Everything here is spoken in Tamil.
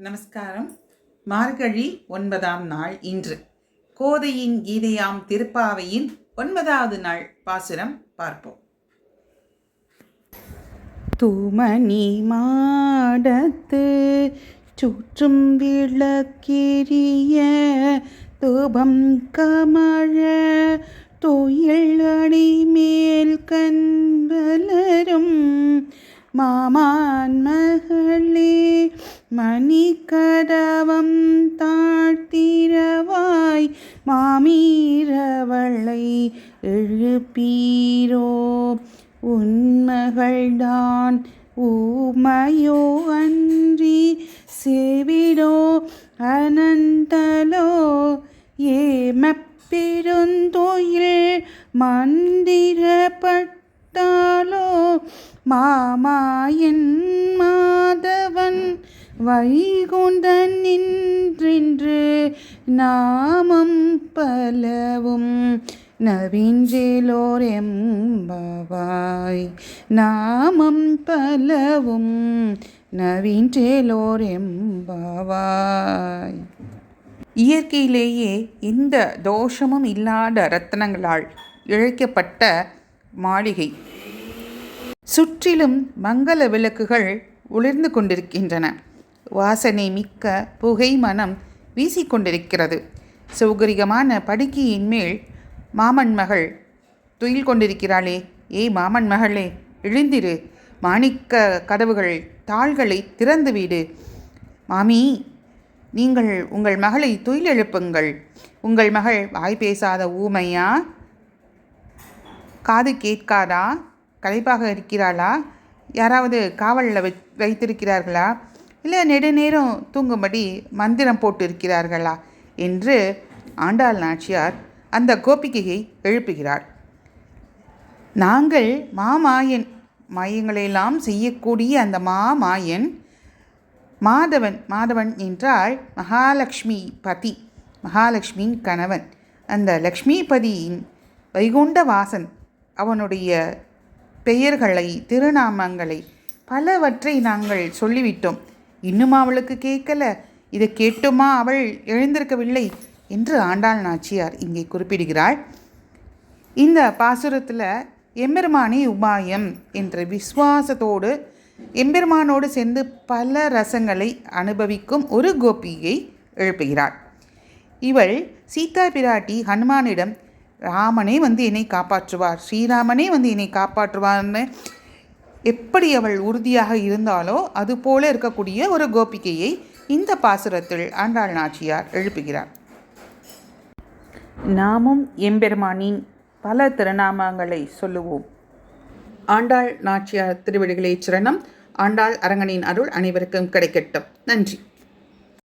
நமஸ்காரம். மார்கழி ஒன்பதாம் நாள் இன்று. கோதையின் கீதையாம் திருப்பாவையின் ஒன்பதாவது நாள் பாசுரம் பார்ப்போம். தூமணி மாடத்து சுற்றும் விளக்கிரிய தூபம் கமழ தொயில் அடி மேல் கண்வலரும் மாமான் மணிக்கடவம் தாழ்த்திரவாய் மாமீரவளை எழுப்பீரோ? உண்மகள்தான் ஊமையோ அன்றி செவிடோ? அனந்தலோ ஏமப்பெருந்தொயில் மந்திரப்பட்டாலோ? மாமாயன் மா வைகுண்டன் நின்றின்று நாமம் பலவும் நவிஞ்சேலோர் எம்பவாய் நாமம் பலவும் நவீன்றேலோர் எம்பவாய் இயற்கையிலேயே எந்த தோஷமும் இல்லாத ரத்தனங்களால் இழைக்கப்பட்ட மாளிகை. சுற்றிலும் மங்கள விளக்குகள் ஒளிர்ந்து கொண்டிருக்கின்றன. வாசனை மிக்க புகை மனம் வீசிக்கொண்டிருக்கிறது. சௌகரிகமான படுக்கையின் மேல் மாமன் மகள் துயில் கொண்டிருக்கிறாளே. ஏய் மாமன் மகளே எழுந்திரு. மாணிக்க கதவுகள் தாள்களை திறந்துவிடு மாமி நீங்கள் உங்கள் மகளை துயில் எழுப்புங்கள். உங்கள் மகள் வாய் பேசாத ஊமையா? காது கேட்காதா? களைப்பாக இருக்கிறாளா? யாராவது காவலில் வை வைத்திருக்கிறார்களா? இல்லை நெடுநேரம் தூங்கும்படி மந்திரம் போட்டு இருக்கிறார்களா என்று ஆண்டாள் நாச்சியார் அந்த கோபிகையை எழுப்புகிறார். நாங்கள் மாமாயன் மாயங்களையெல்லாம் செய்யக்கூடிய அந்த மாமாயன் மாதவன் மாதவன் என்றால் மகாலட்சுமி பதி மகாலட்சுமியின் கணவன். அந்த லக்ஷ்மிபதியின் வைகுண்ட வாசன் அவனுடைய பெயர்களை திருநாமங்களை பலவற்றை நாங்கள் சொல்லிவிட்டோம். இன்னும் அவளுக்கு கேட்கல. இதை கேட்டுமா அவள் எழுந்திருக்கவில்லை என்று ஆண்டாள் நாச்சியார் இங்கே குறிப்பிடுகிறாள். இந்த பாசுரத்தில் எம்பெருமானே உபாயம் என்ற விசுவாசத்தோடு எம்பெருமானோடு சேர்ந்து பல ரசங்களை அனுபவிக்கும் ஒரு கோபியை எழுப்புகிறாள். இவள் சீதா பிராட்டி ஹனுமானிடம் ராமனே வந்து என்னை காப்பாற்றுவார் ஸ்ரீராமனே வந்து என்னை காப்பாற்றுவார்னு எப்படி அவள் உறுதியாக இருந்தாலோ அதுபோல இருக்கக்கூடிய ஒரு கோபிகையை இந்த பாசுரத்தில் ஆண்டாள் நாச்சியார் எழுப்புகிறார். நாமும் எம்பெருமானின் பல திருநாமங்களை சொல்லுவோம். ஆண்டாள் நாச்சியார் திருவிழிகளை சிரணம். ஆண்டாள் அரங்கனின் அருள் அனைவருக்கும் கிடைக்கட்டும். நன்றி.